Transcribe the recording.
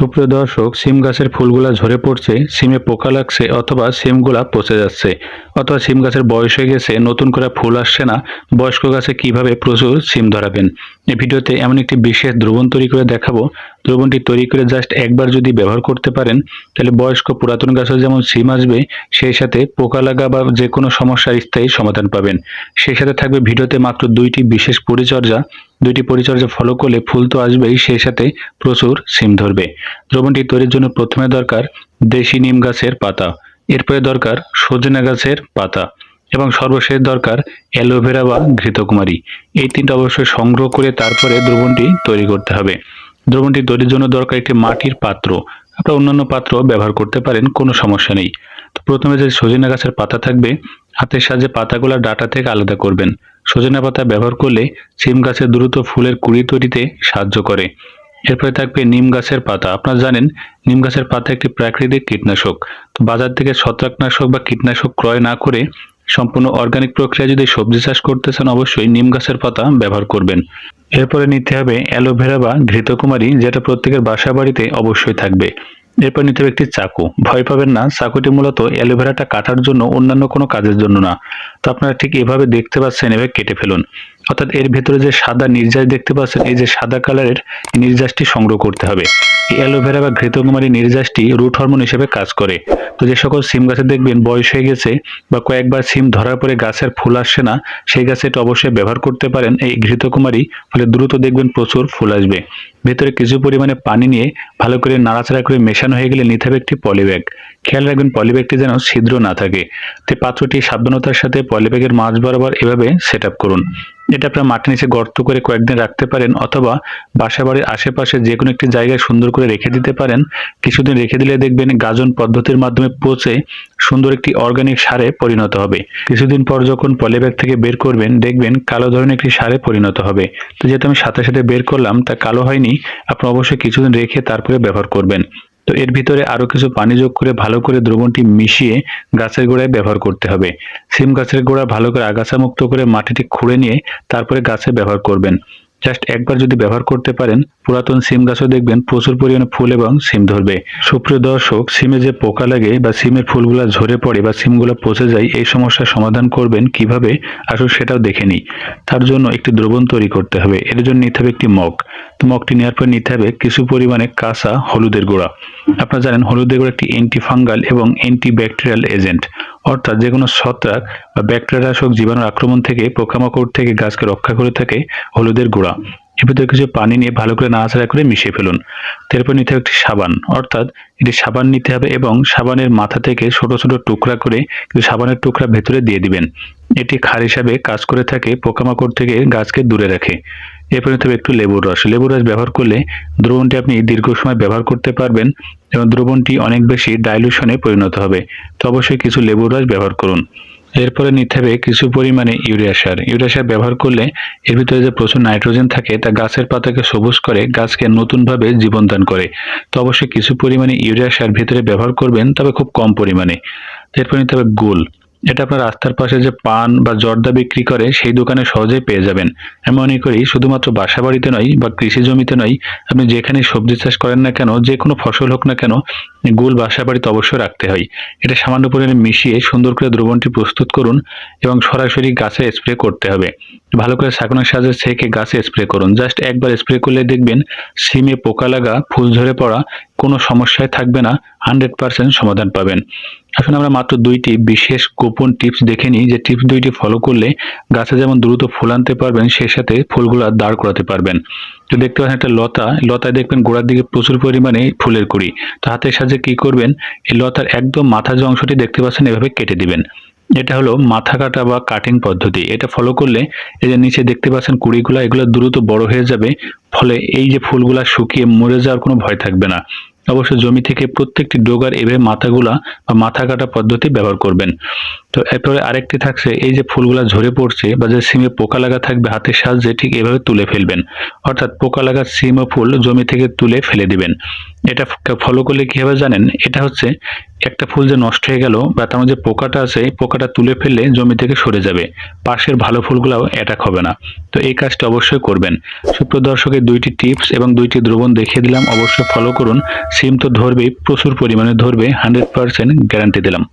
সুপ্রিয় দর্শক, সিম গাছের ফুলগুলা ঝরে পড়ছে, সিমে পোকা লাগছে অথবা সিমগুলা পচে যাচ্ছে। অথবা সিম গাছের বয়স হয়ে গেছে, নতুন করে ফুল আসছে না, বয়স্ক গাছে কীভাবে প্রচুর সিম ধরাবেন? এই ভিডিওতে এমন একটি বিশেষ দ্রবণ তৈরি করে দেখাবো। দ্রবণটি তৈরি করে জাস্ট একবার যদি ব্যবহার করতে পারেন, তাহলে বয়স্ক পুরাতন গাছেও যেমন সিম আসবে, সেই সাথে পোকা লাগা বা যে কোনো সমস্যার স্থায়ী সমাধান পাবেন। সেই সাথে থাকবে ভিডিওতে মাত্র দুইটি বিশেষ পরিচর্যা দুইটি পরিচর্যা ফলো করলে ফুল তো আসবেই, সেই সাথে প্রচুর সিম ধরবে। দ্রবণটি তৈরির জন্য প্রথমে দরকার দেশি নিম গাছের পাতা, এরপরে দরকার সজনা গাছের পাতা, এবং সর্বশেষ দরকার অ্যালোভেরা বা ঘৃতকুমারী। এই তিনটা অবশ্যই সংগ্রহ করে তারপরে দ্রবণটি তৈরি করতে হবে। দ্রবণটি তৈরির জন্য দরকার একটি মাটির পাত্র। আপনারা অন্যান্য পাত্র ব্যবহার করতে পারেন, কোনো সমস্যা নেই। তো প্রথমে যে সজনে গাছের পাতা থাকবে হাতের সাহায্যে পাতাগুলো ডাটা থেকে আলাদা করবেন। সজনে পাতা ব্যবহার করলে সিম গাছের দ্রুত ফুলের কুড়ি তৈরিতে সাহায্য করে। এরপরে থাকবে নিম গাছের পাতা। আপনারা জানেন, নিম গাছের পাতা একটি প্রাকৃতিক কীটনাশক। তো বাজার থেকে ছত্রাকনাশক বা কীটনাশক ক্রয় না করে সম্পূর্ণ অর্গানিক প্রক্রিয়া যদি সবজি চাষ করতে চান, অবশ্যই নিম গাছের পাতা ব্যবহার করবেন। এরপরে নিতে হবে অ্যালোভেরা বা ঘৃতকুমারী, যেটা প্রত্যেকের বাসা বাড়িতে অবশ্যই থাকবে। এরপর নিতে হবে একটি চাকু। ভয় পাবেন না, চাকুটি মূলত অ্যালোভেরাটা কাটার জন্য অন্যান্য কোনো কাজের জন্য না। তো আপনারা ঠিক এভাবে দেখতে পাচ্ছেন, এভাবে কেটে ফেলুন। অর্থাৎ এর ভেতরে যে সাদা নির্যাস দেখতে পাচ্ছেন, এই যে সাদা কালারের নির্যাসটি সংগ্রহ করতে হবে। এই অ্যালোভেরা বা ঘৃতকুমারী নির্যাসটি রুট হরমোন হিসেবে কাজ করে। তো যে সকল সিম গাছে দেখবেন, বয়স হয়ে গেছে বা কয়েকবার সিম ধরার পরে গাছের ফুল আসছে না, সেই গাছে এটা অবশ্যই ব্যবহার করতে পারেন। এই ঘৃতকুমারী ফলে দ্রুত দেখবেন প্রচুর ফুল আসবে। ভেতরে কিছু পরিমাণে পানি নিয়ে ভালো করে নাড়াচাড়া করে মেশানো হয়ে গেলে নিতে হবে একটি পলিব্যাগ। খেয়াল রাখবেন, পলিব্যাগটি যেন ছিদ্র না থাকে। তো পাত্রটি সাবধানতার সাথে পলিব্যাগের মাঝ বরাবর এভাবে সেট করুন। এটা আপনার মাটির নিচে গর্ত করে কয়েকদিন রাখতে পারেন অথবা বাসা বাড়ির আশেপাশে যে কোনো একটি জায়গায় সুন্দর করে রেখে দিতে পারেন। কিছুদিন রেখে দিলে দেখবেন গাজন পদ্ধতির মাধ্যমে পচে সুন্দর একটি অর্গানিক সারে পরিণত হবে। কিছুদিন পর যখন পলিব্যাগ থেকে বের করবেন, দেখবেন কালো ধরনের একটি সারে পরিণত হবে। তো যেহেতু আমি সাথে সাথে বের করলাম, তা কালো হয়নি, আপনি অবশ্যই কিছুদিন রেখে তারপরে ব্যবহার করবেন। তো এর ভিতরে আরও কিছু পানি যোগ করে ভালো করে দ্রবণটি মিশিয়ে গাছের গোড়ায় ব্যবহার করতে হবে। সিম গাছের গোড়া ভালো করে আগাছা মুক্ত করে মাটিটি খুঁড়ে নিয়ে তারপরে গাছে ব্যবহার করবেন। জাস্ট একবার যদি ব্যবহার করতে পারেন, পুরাতন সিম গাছও দেখবেন প্রচুর পরিমাণে ফুল এবং সিম ধরবে। সুপ্রিয় দর্শক, সিমে যে পোকা লাগে বা সিমের ফুলগুলো ঝরে পড়ে বা সিমগুলো পচে যায়, এই সমস্যার সমাধান করবেন কীভাবে? আসলে সেটাও দেখে নিই। তার জন্য একটি দ্রবণ তৈরি করতে হবে। এর জন্য নিতে হবে একটি মগ। তো মগটি নেওয়ার পর নিতে হবে কিছু পরিমাণে কাঁচা হলুদের গুঁড়া। আপনারা জানেন হলুদের গুঁড়া একটি অ্যান্টি ফাঙ্গাল এবং অ্যান্টি ব্যাকটেরিয়াল এজেন্ট অর্থাৎ যে কোনো ছত্রাক বা ব্যাকটেরিয়াশক জীবাণুর আক্রমণ থেকে, পোকামাকড় থেকে, গাছকে রক্ষা করে থাকে হলুদের গুঁড়া। এর ভিতরে কিছু পানি নিয়ে ভালো করে নাড়াচাড়া করে মিশিয়ে ফেলুন। তারপর নিতে হবে একটি সাবান। অর্থাৎ এটি সাবান নিতে হবে এবং সাবানের মাথা থেকে ছোট ছোট টুকরা করে কিছু সাবানের টুকরা ভেতরে দিয়ে দিবেন। এটি ক্ষার হিসাবে কাজ করে থাকে, পোকামাকড় থেকে গাছকে দূরে রাখে। এরপর নিতে হবে একটু লেবুর রস। লেবুর রস ব্যবহার করলে দ্রবণটি আপনি দীর্ঘ সময় ব্যবহার করতে পারবেন এবং দ্রবণটি অনেক বেশি ডাইলুশনে পরিণত হবে। তো অবশ্যই কিছু লেবুর রস ব্যবহার করুন। এরপরে নিতে হবে কিছু পরিমাণে ইউরিয়া সার। ইউরিয়া সার ব্যবহার করলে এর ভিতরে যে প্রচুর নাইট্রোজেন থাকে, তা গাছের পাতাকে সবুজ করে গাছকে নতুনভাবে জীবনদান করে। তো অবশ্যই কিছু পরিমাণে ইউরিয়া সার ভিতরে ব্যবহার করবেন, তবে খুব কম পরিমাণে। এরপর নিতে হবে গোল এটা আপনার রাস্তার পাশে যে পান বা জর্দা বিক্রি করে, সেই দোকানে সহজেই পেয়ে যাবেন। আমি মনে করি শুধুমাত্র বাসা বাড়িতে নয় বা কৃষি জমিতে নয়, আপনি যেখানে সবজি চাষ করেন না কেন, যে কোনো ফসল হোক না কেন, গুল বাসা বাড়িতে অবশ্যই রাখতে হয়। এটা সামান্য পরিমাণে মিশিয়ে সুন্দর করে দ্রবণটি প্রস্তুত করুন এবং সরাসরি গাছে স্প্রে করতে হবে। ভালো করে ছাঁকনোর সাহায্যে সেকে গাছে স্প্রে করুন। জাস্ট একবার স্প্রে করলে দেখবেন সিমে পোকা লাগা, ফুল ঝরে পড়া, কোনো সমস্যায় থাকবে না হান্ড্রেড পার্সেন্ট সমাধান পাবেন। এখন আমরা মাত্র দুইটি বিশেষ গোপন টিপস দেখে নিই। যে টিপস দুইটি ফলো করলে গাছে যেমন দ্রুত ফুল আনতে পারবেন সেই সাথে ফুলগুলো দাঁড় করাতে পারবেন। তো দেখতে পাচ্ছেন একটা লতা, লতায় দেখবেন গোড়ার দিকে প্রচুর পরিমাণে ফুলের কুড়ি। তো হাতের সাহায্যে কি করবেন? এই লতার একদম মাথা যে অংশটি দেখতে পাচ্ছেন, এভাবে কেটে দিবেন। এটা হলো মাথা কাটা বা কাটিং পদ্ধতি। এটা ফলো করলে এই যে নিচে দেখতে পাচ্ছেন কুড়িগুলা, এগুলো দ্রুত বড় হয়ে যাবে, ফলে এই যে ফুলগুলা শুকিয়ে মরে যাওয়ার কোনো ভয় থাকবে না। অবশ্য জমি থেকে প্রত্যেকটি ডোগার এভাবে মাথাগুলা বা মাথা কাটা পদ্ধতি ব্যবহার করবেন। তো এরপরে আরেকটি থাকছে, এই যে ফুলগুলা ঝরে পড়ছে বা যে সিমে পোকা লাগা থাকবে হাতের সাহায্যে ঠিক এভাবে তুলে ফেলবেন। অর্থাৎ পোকা লাগা সিম ও ফুল জমি থেকে তুলে ফেলে দিবেন। এটা ফলো করলে কি হবে জানেন? এটা হচ্ছে একটা ফুল যে নষ্ট হয়ে গেল বা তার মধ্যে পোকাটা আছে পোকাটা তুলে ফেললে জমি থেকে সরে যাবে। পাশের ভালো ফুলগুলাও অ্যাটাক হবে না। তো এই কাজটা অবশ্যই করবেন। সুপ্রিয় দর্শকের দুইটি টিপস এবং দুইটি দ্রবণ দেখিয়ে দিলাম। অবশ্যই ফলো করুন। সিম তো ধরবেই, প্রচুর পরিমাণে ধরবে হান্ড্রেড পারসেন্ট গ্যারান্টি দিলাম।